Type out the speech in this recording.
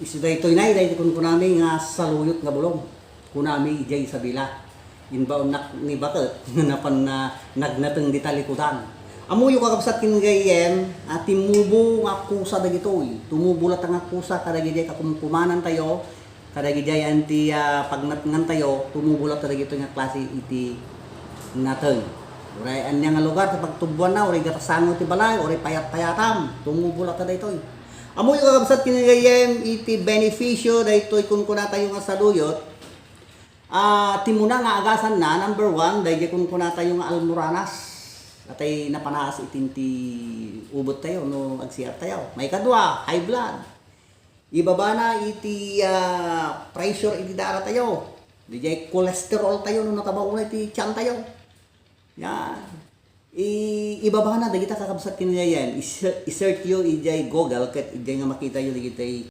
Isi daytoy nay daytoy kun kunami nga saluyot nga bulong. Kunami ijay sa bila. Inbaon nak ni bakit napan na nagnateng di talikudan. Amuyo kakabsat kin gayem at timubo nga kusa dagitoy. Tumubo lat nga kusa kada gijay kakumkumanan tayo. Kada gijay anti uh, pagnatngan tayo, tumubo lat dagitoy nga klase iti nateng. Uray anya nga lugar sa pagtubuan na, uray gatasango ti balay, uray payat-payatam, tumubo lat daytoy. Amo yung kakabsat kinigayem iti beneficio daytoy kun kunata yung nga saluyot. Ah, timuna nga agasan na number one dahil kun kunata yung almoranas. Atay napanaas itinti ubot tayo no agsiat tayo. May kadwa, high blood. Ibaba na iti ah, pressure iti dara tayo. Dijay cholesterol tayo no natabaw na iti tiyan tayo. Yan. I, ibaba na dagita kakabsat kinayan. Is- Isert yo ijay google ket ijay nga makita yo digitay